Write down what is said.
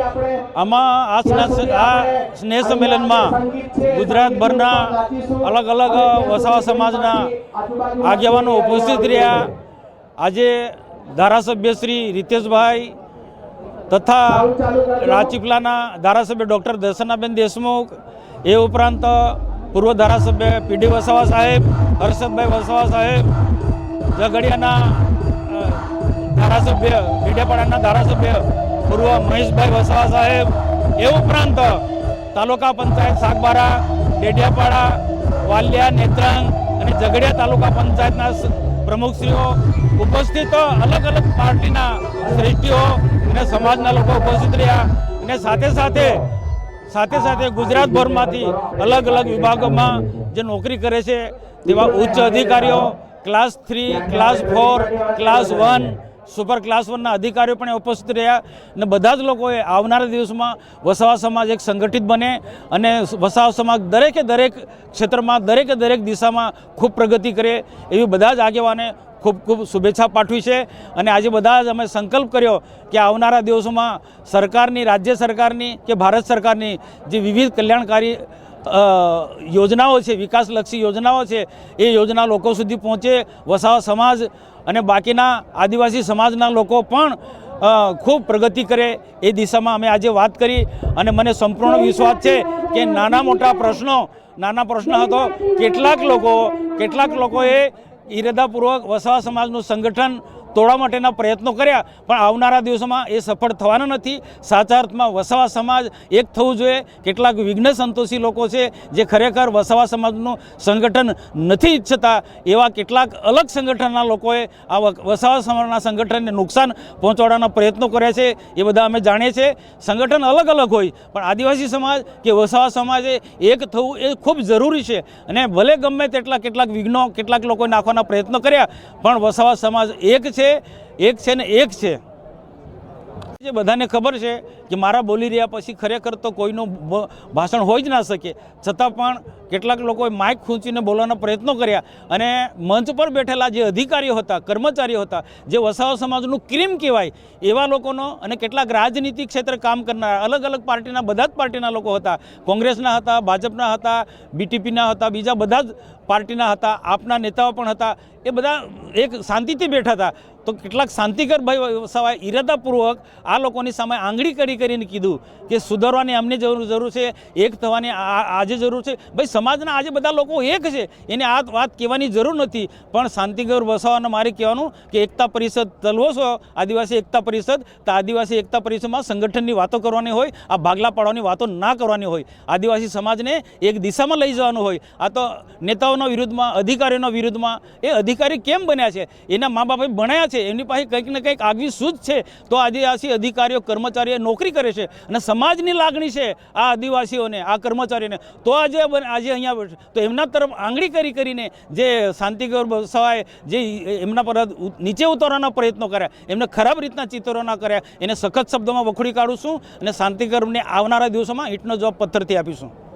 આમાં આ સ્નેહ આ સ્નેહ સંમેલનમાં ગુજરાતભરના અલગ અલગ વસાવા સમાજના આગેવાનો ઉપસ્થિત રહ્યા. આજે ધારાસભ્ય શ્રી રીતેશભાઈ તથા રાજપીપલાના ધારાસભ્ય ડૉક્ટર દર્શનાબેન દેશમુખ એ ઉપરાંત પૂર્વ ધારાસભ્ય પીડી વસાવા સાહેબ હર્ષદભાઈ વસાવા સાહેબ ઝઘડિયાના ધારાસભ્ય મીડિયાપાડાના ધારાસભ્ય પૂર્વ મહેશભાઈ વસાવા સાહેબ, એ ઉપરાંત તાલુકા પંચાયત સાગબારા ડેડિયાપાડા વાલિયા, નેત્રંગ અને ઝઘડિયા તાલુકા પંચાયતના પ્રમુખશ્રીઓ ઉપસ્થિત અલગ અલગ પાર્ટીના શ્રેષ્ઠીઓ અને સમાજના લોકો ઉપસ્થિત રહ્યા અને સાથે સાથે સાથે સાથે ગુજરાતભરમાંથી અલગ અલગ વિભાગોમાં જે નોકરી કરે છે તેવા ઉચ્ચ અધિકારીઓ, class three, class four, class one super class વનના અધિકારીઓ પણ ઉપસ્થિત રહ્યા અને બધા જ લોકોએ આવનારા દિવસમાં વસાવા સમાજ એક સંગઠિત બને અને વસાવા સમાજ દરેકે દરેક ક્ષેત્રમાં, દરેકે દરેક દિશામાં ખૂબ પ્રગતિ કરે એવી બધા જ આગેવાને ખૂબ ખૂબ શુભેચ્છા પાઠવી છે. અને આજે બધા જ અમે સંકલ્પ કર્યો કે આવનારા દિવસોમાં સરકારની, રાજ્ય સરકારની કે ભારત સરકારની જે વિવિધ કલ્યાણકારી યોજનાઓ છે, વિકાસલક્ષી યોજનાઓ છે, એ યોજના લોકો સુધી પહોંચે, વસાવા સમાજ અને બાકીના આદિવાસી સમાજના લોકો પણ ખૂબ પ્રગતિ કરે એ દિશામાં અમે આજે વાત કરી અને મને સંપૂર્ણ વિશ્વાસ છે કે નાના મોટા પ્રશ્નો, નાના પ્રશ્ન હતો, કેટલાક લોકો, કેટલાક લોકોએ ઈરાદાપૂર્વક વસાવા સમાજનું સંગઠન તોડવા માટેના પ્રયત્નો કર્યા, પણ આવનારા દિવસોમાં એ સફળ થવાના નથી. સાચા અર્થમાં વસાવા સમાજ એક થવું જોઈએ. કેટલાક વિઘ્ન સંતોષી લોકો છે જે ખરેખર વસાવા સમાજનું સંગઠન નથી ઈચ્છતા. એવા કેટલાક અલગ સંગઠનના લોકોએ આ વસાવા સમાજના સંગઠનને નુકસાન પહોંચાડવાના પ્રયત્નો કર્યા છે. એ બધા અમે જાણીએ છીએ. સંગઠન અલગ અલગ હોય, પણ આદિવાસી સમાજ કે વસાવા સમાજે એક થવું એ ખૂબ જરૂરી છે. અને ભલે ગમે તેટલા કેટલાક વિઘ્નો કેટલાક લોકોએ નાખવાના પ્રયત્નો કર્યા, પણ વસાવા સમાજ એક છે. એક છે ને એક છે. જે બધાને ખબર છે કે મારા બોલી રહ્યા પછી ખરેખર તો કોઈનું ભાષણ હોઈ જ ના શકે. છતાં પણ કેટલાક લોકોએ માઇક ખૂંચીને બોલવાના પ્રયત્નો કર્યા અને મંચ પર બેઠેલા જે અધિકારીઓ હતા, કર્મચારીઓ હતા, જે વસાવા સમાજનું ક્રીમ કહેવાય, એવા લોકોનો અને કેટલાક રાજનીતિ ક્ષેત્રે કામ કરનાર, અલગ અલગ પાર્ટીના, બધા જ પાર્ટીના લોકો હતા. કોંગ્રેસના હતા, ભાજપના હતા, બીટીપીના હતા, બીજા બધા જ પાર્ટીના હતા, આપના નેતાઓ પણ હતા. એ બધા એક શાંતિથી બેઠા હતા. તો કેટલાક શાંતિકર ભાઈ સવાય ઈરાદાપૂર્વક આ લોકોની સામે આંગળી કરી કરીને કીધું કે સુધારવાની અમને જરૂર જરૂર છે, એક થવાની આજે જરૂર છે. ભાઈ, સમાજના આજે બધા લોકો એક છે. એને આ વાત કહેવાની જરૂર નથી. પણ શાંતિગર વસાવાને મારે કહેવાનું કે એકતા પરિષદ ચલવો છો, આદિવાસી એકતા પરિષદ, તો આદિવાસી એકતા પરિષદમાં સંગઠનની વાતો કરવાની હોય, આ ભાગલા પાડવાની વાતો ના કરવાની હોય. આદિવાસી સમાજને એક દિશામાં લઈ જવાનું હોય. આ તો નેતાઓના વિરુદ્ધમાં, અધિકારીઓના વિરુદ્ધમાં એ અધિકારી કેમ બન્યા છે? એના મા બાપે ભણ્યા છે, એમની પાસે કંઈક ને કંઈક આગવી સૂઝ છે. તો આદિવાસી અધિકારીઓ, કર્મચારીઓ નોકરી કરે છે અને સમાજની લાગણી છે આ આદિવાસીઓને, આ કર્મચારીઓને. તો આજે આજે અહીંયા તો એમના તરફ આંગળી કરી કરીને જે શાંતિગર સવાય જે એમના પર નીચે ઉતારવાના પ્રયત્નો કર્યા, એમને ખરાબ રીતના ચિત્રો ના કર્યા, એને સખત શબ્દોમાં વખોડી કાઢું છું અને શાંતિગર્ભને આવનારા દિવસોમાં ઈંટનો જવાબ પથ્થરથી આપીશું.